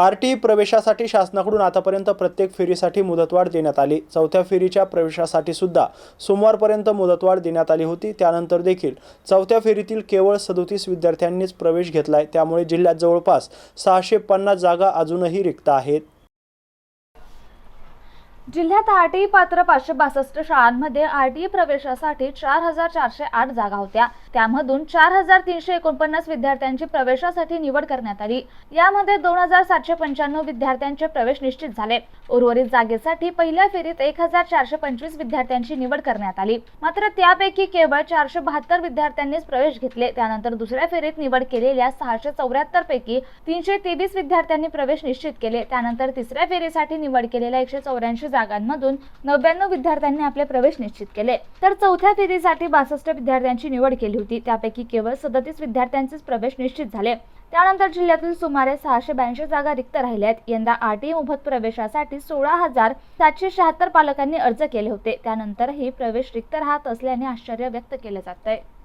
R T प्रवेशासाठी शासनाकडून आतापर्यंत प्रत्येक फेरीसाठी मुदतवाढ देण्यात आली. चौथ्या फेरीच्या प्रवेशासाठी सुद्धा सोमवारपर्यंत मुदतवाढ देण्यात आली होती. त्यानंतर देखील चौथ्या फेरीतील केवळ सदोतीस विद्यार्थ्यांनीच प्रवेश घेतलाय. त्यामुळे जिल्ह्यात जवळपास सहाशे पन्नास जागा अजूनही रिक्त आहेत. जिल्ह्यात आरटीई पात्र पाचशे बासष्ट शाळांमध्ये आरटीई प्रवेशासाठी चार हजार चारशे आठ जागा होत्या. त्यामधून चार हजार तीनशे एकोणपन्नास विद्यार्थ्यांची प्रवेशासाठी निवड करण्यात आली. यामध्ये दोन हजार सातशे पंच्याण्णव विद्यार्थ्यांचे प्रवेश निश्चित झाले. उर्वरित जागेसाठी पहिल्या फेरीत एक हजार चारशे पंचवीस विद्यार्थ्यांची निवड करण्यात आली. मात्र त्यापैकी केवळ चारशे बहात्तर विद्यार्थ्यांनीच प्रवेश घेतले. त्यानंतर दुसऱ्या फेरीत निवड केलेल्या सहाशे चौऱ्याहत्तर पैकी तीनशे तेवीस विद्यार्थ्यांनी प्रवेश निश्चित केले. त्यानंतर तिसऱ्या फेरीसाठी निवड केलेल्या एकशे चौऱ्याऐंशी जागांमधून नव्याण्णव विद्यार्थ्यांनी आपले प्रवेश निश्चित केले. तर चौथ्या फेरीसाठी बासष्ट विद्यार्थ्यांची निवड केली होती. त्यापैकी केवळ सदतीस विद्यार्थ्यांचेच प्रवेश निश्चित झाले. त्यानंतर जिल्ह्यातील सुमारे सहाशे ब्याऐंशी जागा रिक्त राहिल्या आहेत. यंदा आरटीई मोफत प्रवेशासाठी सोळा हजार सातशे शहात्तर पालकांनी अर्ज केले होते. त्यानंतरही प्रवेश रिक्त राहत असल्याने आश्चर्य व्यक्त केले जात आहे